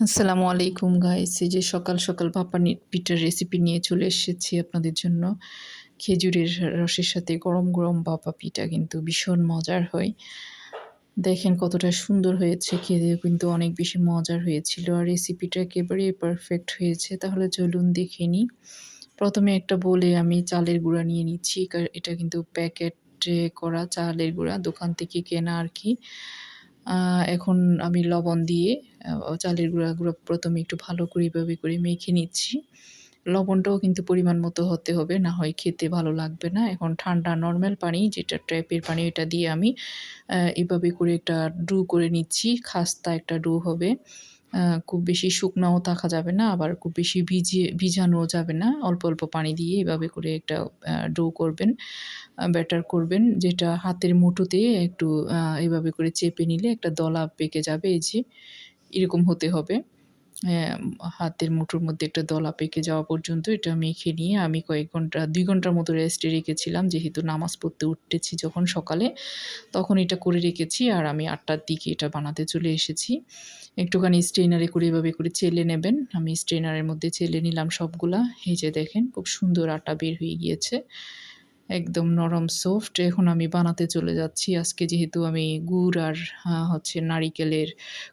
আসসালামু আলাইকুম গাইস এই যে সকাল সকাল ভাপা পিঠার রেসিপি নিয়ে চলে এসেছি আপনাদের জন্য। খেজুরের রসের সাথে গরম গরম ভাপা পিঠা কিন্তু ভীষণ মজার হয়। দেখেন কতটা সুন্দর হয়েছে, খেতেও কিন্তু অনেক বেশি মজার হয়েছিল আর রেসিপিটা একেবারেই পারফেক্ট হয়েছে। তাহলে চলুন দেখে নিই। প্রথমে একটা বলে আমি চালের গুঁড়া নিয়ে নিচ্ছি। এটা কিন্তু প্যাকেটে করা চালের গুঁড়া, দোকান থেকে কেনা আর কি। এখন আমি লবণ দিয়ে চালের গুঁড়াগুলো প্রথমে একটু ভালো করে এভাবে করে মেখে নিচ্ছি। লবণটাও কিন্তু পরিমাণ মতো হতে হবে, না হয় খেতে ভালো লাগবে না। এখন ঠান্ডা নর্মাল পানি, যেটা ট্যাপের পানি, এটা দিয়ে আমি এভাবে করে একটা ডু করে নিচ্ছি। খাস্তা একটা ডু হবে। খুব বেশি শুকনাও থাকা যাবে না, আবার খুব বেশি ভিজিয়ে ভিজানোও যাবে না। অল্প অল্প পানি দিয়ে এভাবে করে একটা ডো করবেন ব্যাটার করবেন, যেটা হাতের মুঠোতে একটু এভাবে করে চেপে নিলে একটা দলা পেকে যাবে। এই যে এরকম হতে হবে। হ্যাঁ, হাতের মুঠোর মধ্যে একটা দলা পেকে যাওয়া পর্যন্ত এটা মেখে নিয়ে আমি কয়েক ঘণ্টা দুই ঘণ্টার মতো রেস্টে রেখেছিলাম। যেহেতু নামাজ পড়তে উঠতেছি যখন সকালে তখন এটা করে রেখেছি আর আমি আটটার দিকে এটা বানাতে চলে এসেছি। একটুখানি স্ট্রেনারে করে এভাবে করে চেলে নেবেন। আমি স্ট্রেনারের মধ্যে চেলে নিলাম সবগুলা। এই যে দেখেন খুব সুন্দর আটা বের হয়ে গিয়েছে। একদম নরম সফট এখন আমি বানাতে চলে যাচ্ছি। আজকে যেহেতু আমি গুড় আর হচ্ছে নারিকেলের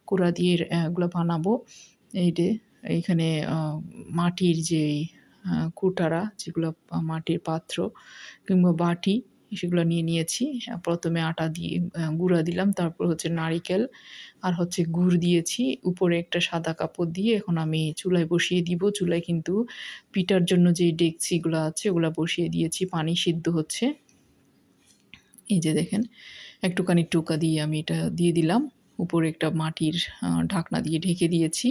কুড়া দিয়ে এগুলো বানাবো। এইটে এইখানে মাটির যে কুটারা, যেগুলো মাটির পাত্র কিংবা বাটি সেগুলো নিয়ে নিয়েছি। প্রথমে আটা দিয়ে গুঁড়া দিলাম, তারপর হচ্ছে নারিকেল আর হচ্ছে গুড় দিয়েছি। উপরে একটা সাদা কাপড় দিয়ে এখন আমি চুলায় বসিয়ে দিব। চুলায় কিন্তু পিঠার জন্য যে ডেকচিগুলো আছে, ওগুলো বসিয়ে দিয়েছি। পানি সিদ্ধ হচ্ছে। এই যে দেখেন, একটুখানি টোকা দিয়ে আমি এটা দিয়ে দিলাম। উপরে একটা মাটির ঢাকনা দিয়ে ঢেকে দিয়েছি।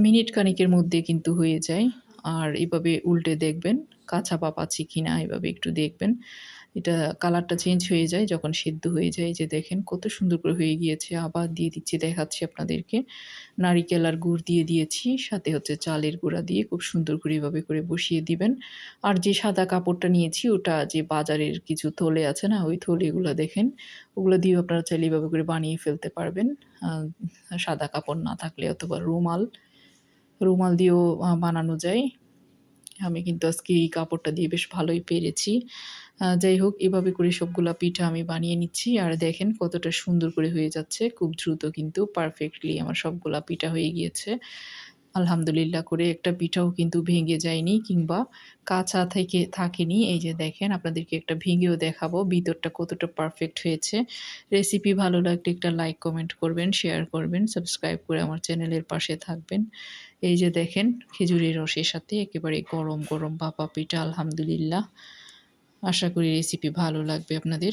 মিনিট খানিকের মধ্যে কিন্তু হয়ে যায়। আর এভাবে উল্টে দেখবেন কাঁচা পাপ আছে কি না এভাবে একটু দেখবেন। এটা কালারটা চেঞ্জ হয়ে যায় যখন সিদ্ধ হয়ে যায়। যে দেখেন কত সুন্দর করে হয়ে গিয়েছে। আবার দিয়ে দিচ্ছি, দেখাচ্ছি আপনাদেরকে। নারিকেল আর গুড় দিয়ে দিয়েছি। সাথে হচ্ছে চালের গুঁড়া দিয়ে খুব সুন্দর করে এভাবে করে বসিয়ে দিবেন। আর যে সাদা কাপড়টা নিয়েছি, ওটা যে বাজারের কিছু থলে আছে না, ওই থলেগুলো দেখেন, ওগুলো দিয়েও আপনারা চাইলে এভাবে করে বানিয়ে ফেলতে পারবেন। সাদা কাপড় না থাকলে অথবা রুমাল রুমাল দিয়েও বানানো যায়। আমি কিন্তু আজকে এই কাপড়টা দিয়ে বেশ ভালোই পেরেছি। যাই হোক, এভাবে করে সবগুলা পিঠা আমি বানিয়ে নিচ্ছি। আর দেখেন কতটা সুন্দর করে হয়ে যাচ্ছে। খুব দ্রুত কিন্তু পারফেক্টলি আমার সবগুলা পিঠা হয়ে গিয়েছে। আলহামদুলিল্লাহ করে একটা পিঠাও কিন্তু ভেঙে যায়নি কিংবা কাঁচা থেকে থাকেনি। এই যে দেখেন, আপনাদেরকে একটা ভেঙেও দেখাবো। ভিতরটা কতটা পারফেক্ট হয়েছে। রেসিপি ভালো লাগলে একটা লাইক কমেন্ট করবেন শেয়ার করবেন সাবস্ক্রাইব করে আমার চ্যানেলের পাশে থাকবেন। এই যে দেখেন, খেজুরের রসের সাথে একেবারে গরম গরম ভাপা পিঠা, আলহামদুলিল্লাহ। আশা করি রেসিপি ভালো লাগবে আপনাদের।